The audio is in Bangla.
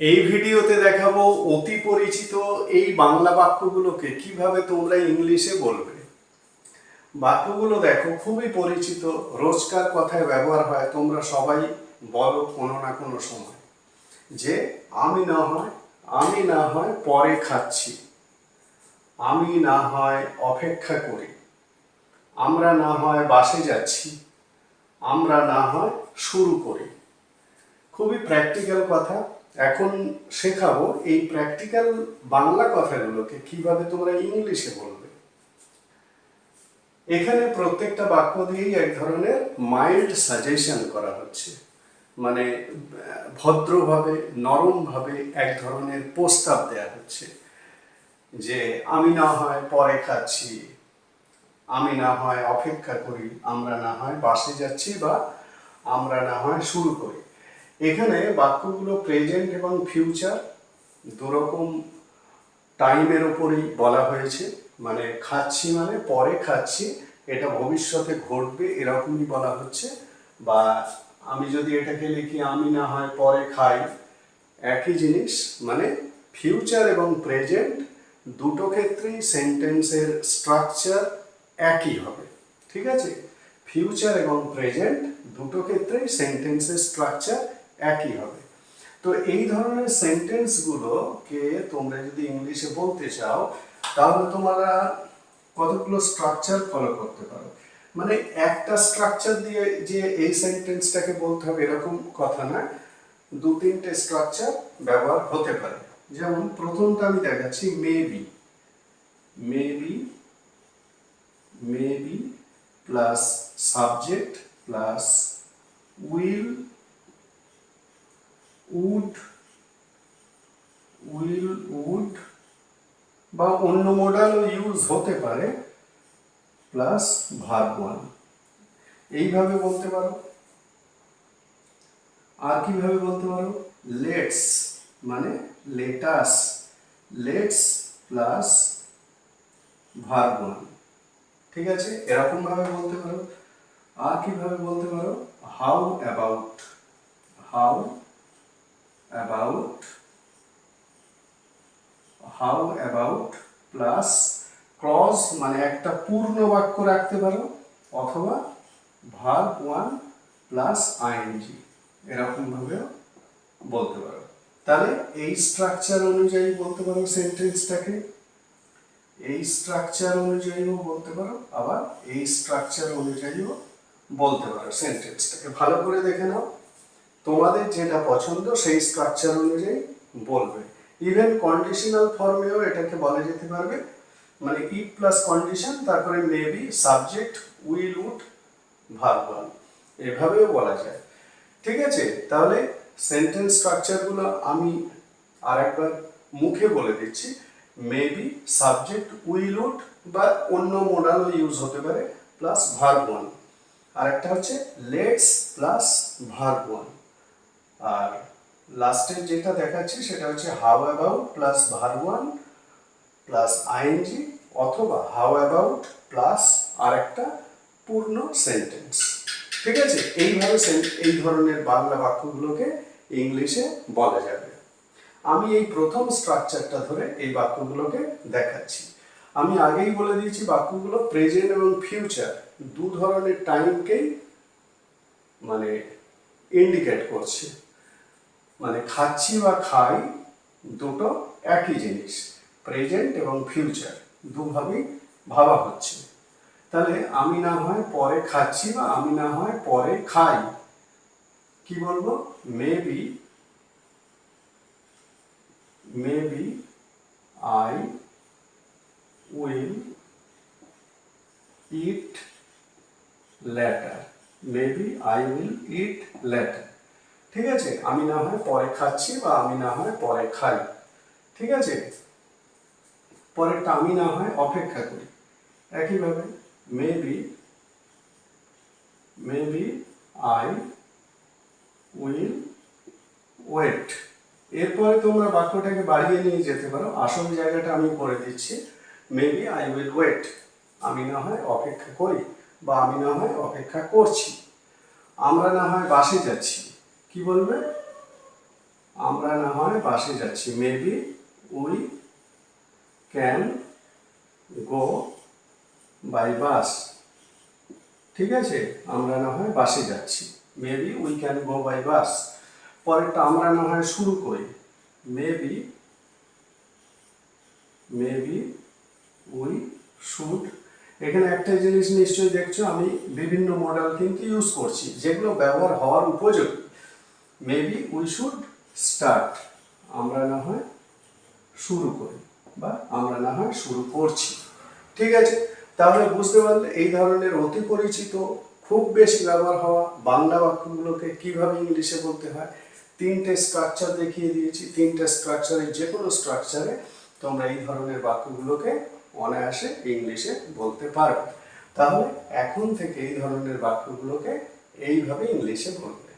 এই ভিডিওতে দেখাবো অতি পরিচিত এই বাংলা বাক্যগুলোকে কীভাবে তোমরা ইংলিশে বলবে। বাক্যগুলো দেখো, খুবই পরিচিত, রোজকার কথায় ব্যবহার হয়, তোমরা সবাই বলো কোনো না কোনো সময়। যে আমি না হয়, আমি না হয় পরে খাচ্ছি। আমি না হয় অপেক্ষা করি। আমরা না হয় বাসে যাচ্ছি। আমরা না হয় শুরু করি। খুবই প্র্যাকটিক্যাল কথা। এখন শেখাবো এই প্র্যাকটিক্যাল বাংলা কথাগুলোকে কীভাবে তোমরা ইংলিশে বলবে। এখানে প্রত্যেকটা বাক্য দিয়েই এক ধরনের মাইল্ড সাজেশন করা হচ্ছে। মানে ভদ্রভাবে, নরমভাবে এক ধরনের প্রস্তাব দেয়া হচ্ছে যে, আমি না হয় পরে খাচ্ছি, আমি না হয় অপেক্ষা করি, আমরা না হয় বাসে যাচ্ছি বা আমরা না হয় শুরু করি। এখানে বাক্যগুলো প্রেজেন্ট এবং ফিউচার দুরকম টাইমের ওপরই বলা হয়েছে। মানে খাচ্ছি মানে পরে খাচ্ছি, এটা ভবিষ্যতে ঘটবে এরকমই বলা হচ্ছে। বা আমি যদি এটাকে লিখি, আমি না হয় পরে খাই, একই জিনিস। মানে ফিউচার এবং প্রেজেন্ট দুটো ক্ষেত্রেই সেন্টেন্সের স্ট্রাকচার একই হবে। ঠিক আছে? ফিউচার এবং প্রেজেন্ট দুটো ক্ষেত্রেই সেন্টেন্সের স্ট্রাকচার একই হবে। তো এই ধরনের সেন্টেন্সগুলোকে তোমরা যদি ইংলিশে বলতে চাও, তাহলে তোমরা কতগুলো স্ট্রাকচার ফলো করতে পারো? মানে একটা স্ট্রাকচার দিয়ে যে এই সেন্টেন্সটাকে বলতে হবে এরকম কথা না, দু তিনটে স্ট্রাকচার ব্যবহার হতে পারে। যেমন প্রথমটা আমি দেখাচ্ছি maybe maybe maybe plus subject plus will would, will, would বা অন্য মডেলও ইউজ হতে পারে প্লাস ভার্ব ওয়ান এইভাবে বলতে পারো? আর কীভাবে বলতে পারো? লেটস মানে let's let's plus verb one ঠিক আছে? এরকম ভাবে বলতে পারো। আর কীভাবে বলতে পারো? How about how about how about plus clause মানে একটা পূর্ণ বাক্য রাখতে পারো, অথবা ভার্ব ওয়ান প্লাস আইএনজি এরকমভাবেও বলতে পারো। তাহলে এই স্ট্রাকচার অনুযায়ী বলতে পারো সেন্টেন্সটাকে এই স্ট্রাকচার অনুযায়ীও বলতে পারো, আবার এই স্ট্রাকচার অনুযায়ীও বলতে পারো সেন্টেন্সটাকে ভালো করে দেখে নাও। তোমাদের যেটা পছন্দ সেই স্ট্রাকচার অনুযায়ী বলবে। ইভেন কন্ডিশনাল ফর্মেও এটাকে বলা যেতে পারবে। মানে ই প্লাস কন্ডিশন তারপরে maybe subject will would verbal এভাবেও বলা যায়। ঠিক আছে? তাহলে সেন্টেন্স স্ট্রাকচারগুলো আমি আরেকবার মুখে বলে দিচ্ছি। মেবি সাবজেক্ট উইল উড বা অন্য মোডালও ইউজ হতে পারে প্লাস ভার্ব ওয়ান আরেকটা হচ্ছে লেটস প্লাস ভার্ব ওয়ান আর লাস্টের যেটা দেখাচ্ছি সেটা হচ্ছে how about plus verb one plus ING অথবা হাউ অ্যাবাউট প্লাস আরেকটা পূর্ণ সেন্টেন্স ঠিক আছে? এইভাবে এই ধরনের বাংলা বাক্যগুলোকে ইংলিশে বলা যাবে। আমি এই প্রথম স্ট্রাকচারটা ধরে এই বাক্যগুলোকে দেখাচ্ছি। আমি আগেই বলে দিয়েছি বাক্যগুলো প্রেজেন্ট এবং ফিউচার দু ধরনের টাইমকেই মানে ইন্ডিকেট করছে। মানে খাচ্ছি বা খাই দুটো একই জিনিস প্রেজেন্ট এবং ফিউচার দুভাবেই ভাবা হচ্ছে। তাহলে আমি না হয় পরে খাচ্ছি বা আমি না হয় পরে খাই, কি বলব? Maybe maybe I will eat later maybe I will eat later ঠিক আছে? আমি না হয় পরে খাচ্ছি বা আমি না হয় পরে খাই। ঠিক আছে? পরেরটা আমি না হয় অপেক্ষা করি। একইভাবে maybe maybe I will wait এরপরে তোমরা বাক্যটাকে বাড়িয়ে নিয়ে যেতে পারো। আসল জায়গাটা আমি করে দিচ্ছি। মেবি আই উইল ওয়েট আমি না হয় অপেক্ষা করি বা আমি না হয় অপেক্ষা করছি। আমরা না হয় বাসে যাচ্ছি। কি বলবে? আমরা না হয় বাসে যাচ্ছি। Maybe we can go by bus ঠিক আছে? আমরা না হয় বাসে যাচ্ছি। Maybe we can go by bus পরেরটা আমরা না হয় শুরু করি। মেবি মেবি উই শুড এখানে একটা জিনিস নিশ্চয়ই দেখছ, আমি বিভিন্ন মডেল কিন্তু ইউজ করছি। যেগুলো ব্যবহার হওয়ার উপযোগী। মেবি উই শুড স্টার্ট আমরা না হয় শুরু করি বা আমরা না হয় শুরু করছি। ঠিক আছে? তাহলে বুঝতে পারলে এই ধরনের অতি পরিচিত, খুব বেশি ব্যবহার হওয়া বাংলা বাক্যগুলোকে কীভাবে ইংলিশে বলতে হয়, তিনটে স্ট্রাকচার দেখিয়ে দিয়েছি। তিনটে স্ট্রাকচারে যে কোনো স্ট্রাকচারে তোমরা এই ধরনের বাক্যগুলোকে অনায়াসে ইংলিশে বলতে পারবে। তাহলে এখন থেকে এই ধরনের বাক্যগুলোকে এইভাবে ইংলিশে বলবে।